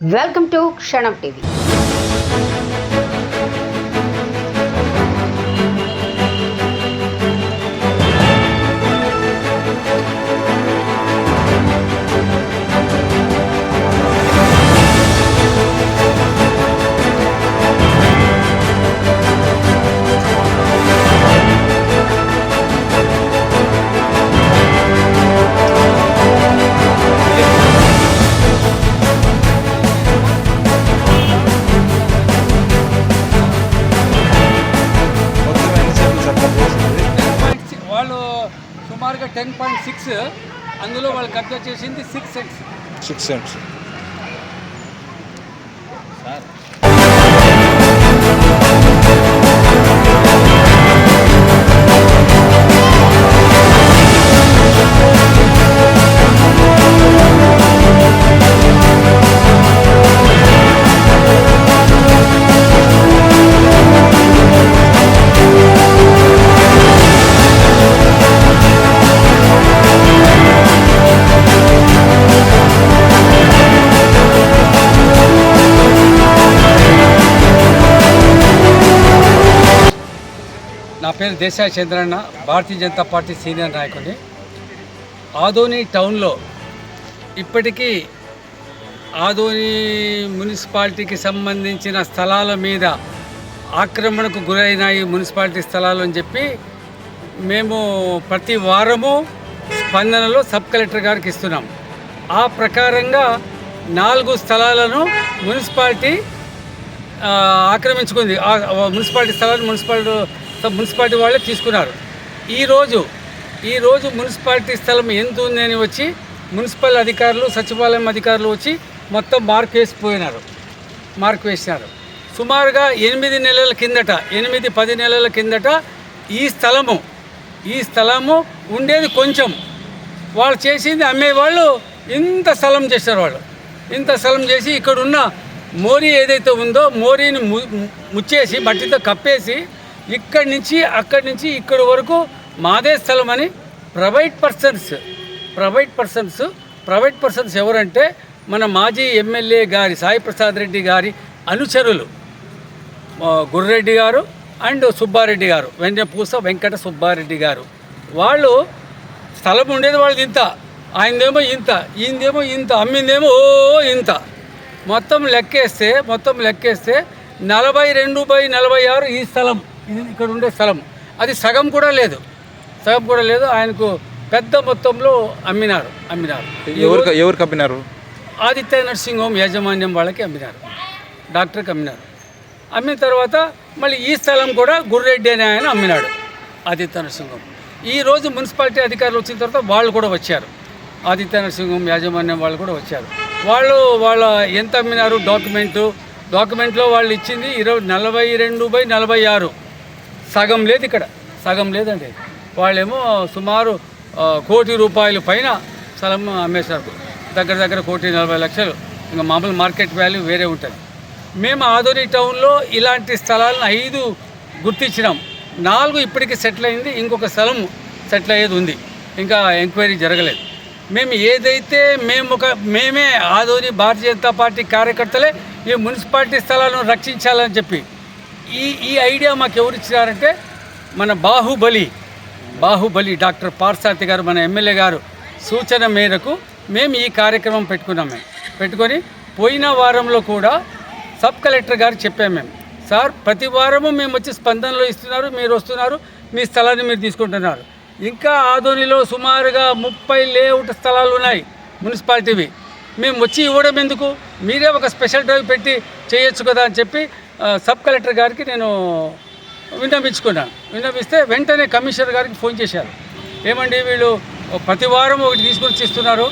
Welcome to Kshanam TV ten point six అందులో వాళ్ళు కబ్జా చేసింది సిక్స్ సెంట్స్ సిక్స్ సెంట్స్ నా పేరు దేశాయ్ చంద్రన్న భారతీయ జనతా పార్టీ సీనియర్ నాయకుడిని. ఆదోని టౌన్లో ఇప్పటికీ ఆదోని మున్సిపాలిటీకి సంబంధించిన స్థలాల మీద ఆక్రమణకు గురైన ఈ మున్సిపాలిటీ స్థలాలు అని చెప్పి మేము ప్రతి వారము స్పందనలో సబ్ కలెక్టర్ గారికి ఇస్తున్నాం. ఆ ప్రకారంగా నాలుగు స్థలాలను మున్సిపాలిటీ ఆక్రమించుకుంది. ఆ మున్సిపాలిటీ స్థలాన్ని మున్సిపాలిటీ మున్సిపాలిటీ వాళ్ళే తీసుకున్నారు. ఈరోజు ఈరోజు మున్సిపాలిటీ స్థలం ఎంత ఉంది అని వచ్చి మున్సిపల్ అధికారులు సచివాలయం అధికారులు వచ్చి మొత్తం మార్క్ వేసిపోయినారు. మార్క్ వేసినారు. సుమారుగా ఎనిమిది నెలల కిందట ఎనిమిది పది నెలల కిందట ఈ స్థలము ఈ స్థలము ఉండేది కొంచెం. వాళ్ళు చేసింది అమ్మేవాళ్ళు ఇంత స్థలం చేశారు వాళ్ళు. ఇంత స్థలం చేసి ఇక్కడ ఉన్న మోరీ ఏదైతే ఉందో మోరీని ము- ముచ్చేసి మట్టితో కప్పేసి ఇక్కడి నుంచి అక్కడి నుంచి ఇక్కడి వరకు మాదే స్థలం అని private persons private persons private persons ఎవరంటే మన మాజీ ఎమ్మెల్యే గారి సాయి ప్రసాద్ రెడ్డి గారి అనుచరులు. గుర్రెడ్డి గారు అండ్ సుబ్బారెడ్డి గారు వెంకటపూస వెంకట సుబ్బారెడ్డి గారు. వాళ్ళు స్థలం ఉండేది వాళ్ళది ఇంత ఆయనదేమో ఇంత ఈయనదేమో ఇంత అమ్మిందేమో ఓ ఇంత. మొత్తం లెక్కేస్తే మొత్తం లెక్కేస్తే నలభై రెండు బై నలభై ఆరు ఈ స్థలం. ఇది ఇక్కడ ఉండే స్థలం. అది సగం కూడా లేదు. సగం కూడా లేదు. ఆయనకు పెద్ద మొత్తంలో అమ్మినారు. అమ్మినారు. ఎవరికి ఎవరికి అప్పినారు ఆదిత్య నర్సింగ్ హోమ్ యాజమాన్యం వాళ్ళకి అమ్మినారు. డాక్టర్కి అమ్మినారు. అమ్మిన తర్వాత మళ్ళీ ఈ స్థలం కూడా గుర్రెడ్డి అనే ఆయన అమ్మినాడు ఆదిత్య నర్సింగ్ హోమ్. ఈ రోజు మున్సిపాలిటీ అధికారులు వచ్చిన తర్వాత వాళ్ళు కూడా వచ్చారు. ఆదిత్య నర్సింగ్ హోమ్ యాజమాన్యం వాళ్ళు కూడా వచ్చారు. వాళ్ళు వాళ్ళ ఎంత అమ్మినారు డాక్యుమెంటు? డాక్యుమెంట్లో వాళ్ళు ఇచ్చింది ఇరవై నలభై రెండు బై నలభై ఆరు. సగం లేదు ఇక్కడ. సగం లేదండి. వాళ్ళేమో సుమారు కోటి రూపాయలు పైన స్థలం అమ్మేశారు. దగ్గర దగ్గర కోటి నలభై లక్షలు. ఇంకా మామూలు మార్కెట్ వాల్యూ వేరే ఉంటుంది. మేము ఆదోని టౌన్లో ఇలాంటి స్థలాలను ఐదు గుర్తించినాం. నాలుగు ఇప్పటికీ సెటిల్ అయింది. ఇంకొక స్థలం సెటిల్ అయ్యేది ఉంది. ఇంకా ఎంక్వైరీ జరగలేదు. మేము ఏదైతే మేము ఒక మేమే ఆదోని భారతీయ జనతా పార్టీ కార్యకర్తలే ఈ మున్సిపాలిటీ స్థలాలను రక్షించాలని చెప్పి ఈ ఈ ఐడియా మాకు ఎవరు ఇచ్చినారంటే మన బాహుబలి బాహుబలి డాక్టర్ పార్సార్థి గారు మన ఎమ్మెల్యే గారు సూచన మేరకు మేము ఈ కార్యక్రమం పెట్టుకున్నాం మేము. పెట్టుకొని పోయిన వారంలో కూడా సబ్ కలెక్టర్ గారు చెప్పాము మేము. సార్ ప్రతి వారము మేము వచ్చి స్పందనలో ఇస్తున్నారు మీరు వస్తున్నారు మీ స్థలాన్ని మీరు తీసుకుంటున్నారు. ఇంకా ఆదోనిలో సుమారుగా ముప్పై లేఅవుట్ స్థలాలు ఉన్నాయి మున్సిపాలిటీవి. మేము వచ్చి ఇవ్వడం ఎందుకు? మీరే ఒక స్పెషల్ డ్రైవ్ పెట్టి చేయొచ్చు కదా అని చెప్పి సబ్ కలెక్టర్ గారికి నేను విన్నపించుకున్నాను విన్నపిస్తే వెంటనే కమిషనర్ గారికి ఫోన్ చేశారు. ఏమండి వీళ్ళు ప్రతి వారం ఒకటి తీసుకొని వచ్చి ఇస్తున్నారు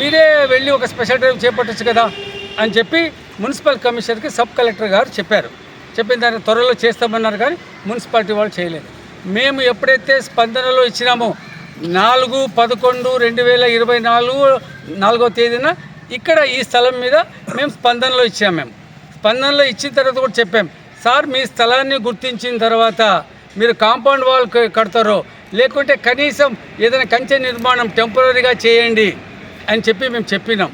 మీరే వెళ్ళి ఒక స్పెషల్ డ్రైవ్ చేపట్టచ్చు కదా అని చెప్పి మున్సిపల్ కమిషనర్కి సబ్ కలెక్టర్ గారు చెప్పారు. చెప్పిన దాన్ని త్వరలో చేస్తామన్నారు కానీ మున్సిపాలిటీ వాళ్ళు చేయలేదు. మేము ఎప్పుడైతే స్పందనలో ఇచ్చినామో నాలుగు పదకొండు రెండు వేల ఇరవై నాలుగు నాలుగో తేదీన ఇక్కడ ఈ స్థలం మీద మేము స్పందనలో ఇచ్చాము మేము. స్పందనలో ఇచ్చిన తర్వాత కూడా చెప్పాం. సార్ మీ స్థలాన్ని గుర్తించిన తర్వాత మీరు కాంపౌండ్ వాల్ కడతారో లేకుంటే కనీసం ఏదైనా కంచె నిర్మాణం టెంపరీగా చేయండి అని చెప్పి మేము చెప్పినాం.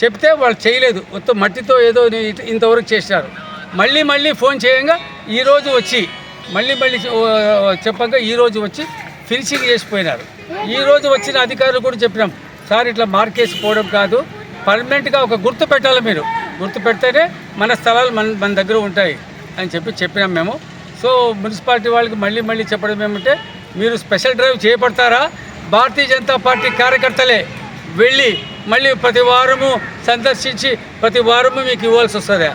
చెప్తే వాళ్ళు చేయలేదు. మొత్తం మట్టితో ఏదో ఇంతవరకు చేశారు. మళ్ళీ మళ్ళీ ఫోన్ చేయంగా ఈరోజు వచ్చి మళ్ళీ మళ్ళీ చెప్పగా ఈరోజు వచ్చి ఫినిషింగ్ చేసిపోయినారు. ఈరోజు వచ్చిన అధికారులు కూడా చెప్పినాం. సార్ ఇట్లా మార్కేసి పోవడం కాదు. పర్మనెంట్గా ఒక గుర్తు పెట్టాలి మీరు. గుర్తుపెడితేనే మన స్థలాలు మన మన దగ్గర ఉంటాయి అని చెప్పి చెప్పినాం మేము. సో మున్సిపాలిటీ వాళ్ళకి మళ్ళీ మళ్ళీ చెప్పడం ఏమంటే మీరు స్పెషల్ డ్రైవ్ చేపడతారా భారతీయ జనతా పార్టీ కార్యకర్తలే వెళ్ళి మళ్ళీ ప్రతి వారము సందర్శించి ప్రతి వారము మీకు ఇవ్వాల్సి వస్తుంది.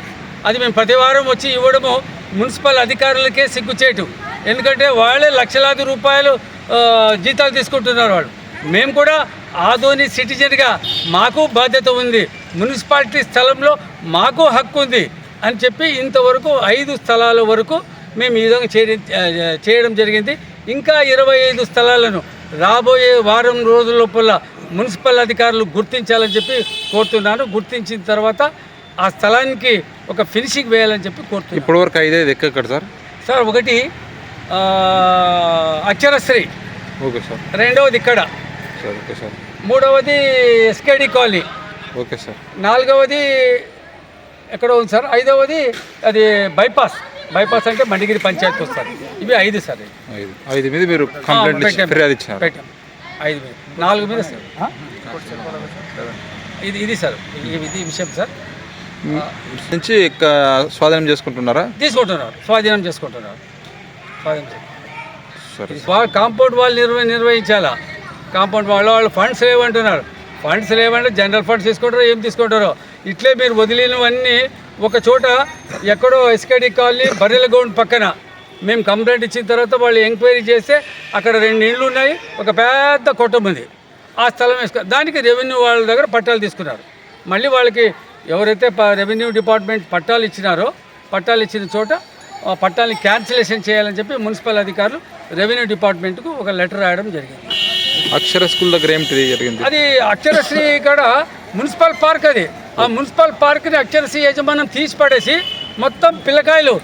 అది మేము ప్రతి వారం వచ్చి ఇవ్వడము మున్సిపల్ అధికారులకే సిగ్గుచేటు. ఎందుకంటే వాళ్ళే లక్షలాది రూపాయలు జీతాలు తీసుకుంటున్నారు వాళ్ళు. మేము కూడా ఆధోని సిటిజన్గా మాకు బాధ్యత ఉంది. మున్సిపాలిటీ స్థలంలో మాకు హక్కు ఉంది అని చెప్పి ఇంతవరకు ఐదు స్థలాల వరకు మేము ఈ విధంగా చేయడం చేయడం జరిగింది. ఇంకా ఇరవై ఐదు స్థలాలను రాబోయే వారం రోజుల లోపల మున్సిపల్ అధికారులు గుర్తించాలని చెప్పి కోరుతున్నాను. గుర్తించిన తర్వాత ఆ స్థలానికి ఒక ఫినిషింగ్ వేయాలని చెప్పి కోరుతున్నాను. ఇప్పటి వరకు ఐదు ఐదు ఎక్కడ సార్? సార్ ఒకటి అక్షరశ్రీ ఓకే సార్. రెండవది ఇక్కడ. Sir okay sir. మూడవది S K D colony. Okay sir. నాలుగవది ఎక్కడ ఉంది సార్? ఐదవది అది బైపాస్. బైపాస్ అంటే మండిగిరి పంచాయతీ వస్తారు ఇవి ఐదు సార్. ఐదు. ఐదు మీద మీరు కంప్లైంట్. ఫిర్యాదు ఇచ్చినారు పెట్టాం. ఐదు మీద. నాలుగు మీద సార్? ఇది ఇది సార్. ఇది ఇది విషయం సార్. నుంచి స్వాధీనం చేసుకుంటున్నారా? తీసుకుంటున్నారు. స్వాధీనం చేసుకుంటున్నారు. స్వాధీనం కాంపౌండ్ వాళ్ళు నిర్వ నిర్వహించాలా? కాంపౌండ్ వాళ్ళ వాళ్ళు ఫండ్స్ లేవంటున్నారు. ఫండ్స్ లేవంటే జనరల్ ఫండ్స్ తీసుకుంటారో ఏం తీసుకుంటారో. ఇట్లే మీరు వదిలినవన్నీ ఒక చోట ఎక్కడో ఎస్కేడి కాలనీ బర్రెల గౌండ్ పక్కన. మేము కంప్లైంట్ ఇచ్చిన తర్వాత వాళ్ళు ఎంక్వైరీ చేస్తే అక్కడ రెండు ఇండ్లు ఉన్నాయి ఒక పెద్ద కుటుంబం ఉంది. ఆ స్థలం వేసుకో దానికి రెవెన్యూ వాళ్ళ దగ్గర పట్టాలు తీసుకున్నారు. మళ్ళీ వాళ్ళకి ఎవరైతే ప- రెవెన్యూ డిపార్ట్మెంట్ పట్టాలు ఇచ్చినారో పట్టాలు ఇచ్చిన చోట ఆ పట్టాలని క్యాన్సిలేషన్ చేయాలని చెప్పి మున్సిపల్ అధికారులు రెవెన్యూ డిపార్ట్మెంట్కు ఒక లెటర్ రాయడం జరిగింది. అక్షర స్కూల్ దగ్గర ఏమిటి జరిగింది? అది అక్షరశ్రీ ఇక్కడ మున్సిపల్ పార్క్ అది. ఆ మున్సిపల్ పార్క్ని అక్షరశ్రీ యజమానం తీసి పడేసి మొత్తం పిల్లకాయలు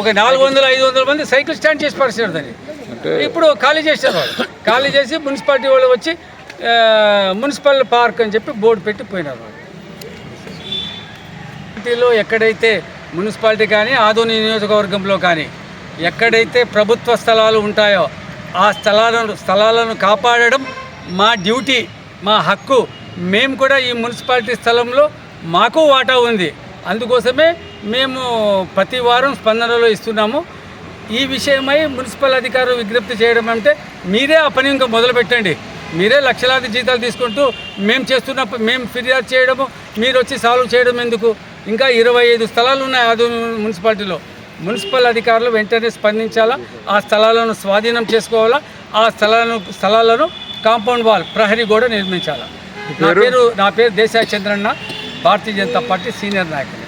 ఒక నాలుగు వందల ఐదు వందల మంది సైకిల్ స్టాండ్ చేసి పడేసారు దాన్ని. ఇప్పుడు ఖాళీ చేశారు వాళ్ళు. ఖాళీ చేసి మున్సిపాలిటీ వాళ్ళు వచ్చి మున్సిపల్ పార్క్ అని చెప్పి బోర్డు పెట్టి పోయినారు వాళ్ళు. మున్సిపాలిటీలో ఎక్కడైతే మున్సిపాలిటీ కానీ ఆదోని నియోజకవర్గంలో కానీ ఎక్కడైతే ప్రభుత్వ స్థలాలు ఉంటాయో ఆ స్థలాలను స్థలాలను కాపాడడం మా డ్యూటీ మా హక్కు. మేము కూడా ఈ మున్సిపాలిటీ స్థలంలో మాకు వాటా ఉంది. అందుకోసమే మేము ప్రతి వారం స్పందనలో ఇస్తున్నాము. ఈ విషయమై మున్సిపల్ అధికారులు విజ్ఞప్తి చేయడం అంటే మీరే ఆ పని ఇంకా మొదలుపెట్టండి మీరే లక్షలాది జీతాలు తీసుకుంటూ మేము చేస్తున్న మేము ఫిర్యాదు చేయడము మీరు వచ్చి సాల్వ్ చేయడం ఎందుకు? ఇంకా ఇరవై ఐదు స్థలాలు ఉన్నాయి ఆదు మున్సిపాలిటీలో. మున్సిపల్ అధికారులు వెంటనే స్పందించాలా? ఆ స్థలాలను స్వాధీనం చేసుకోవాలా? ఆ స్థలాలను స్థలాలను కాంపౌండ్ వాల్ ప్రహరీ కూడా నిర్మించాలా? నా పేరు? నా పేరు దేశాయ్ చంద్రన్న భారతీయ జనతా పార్టీ సీనియర్ నాయకులు.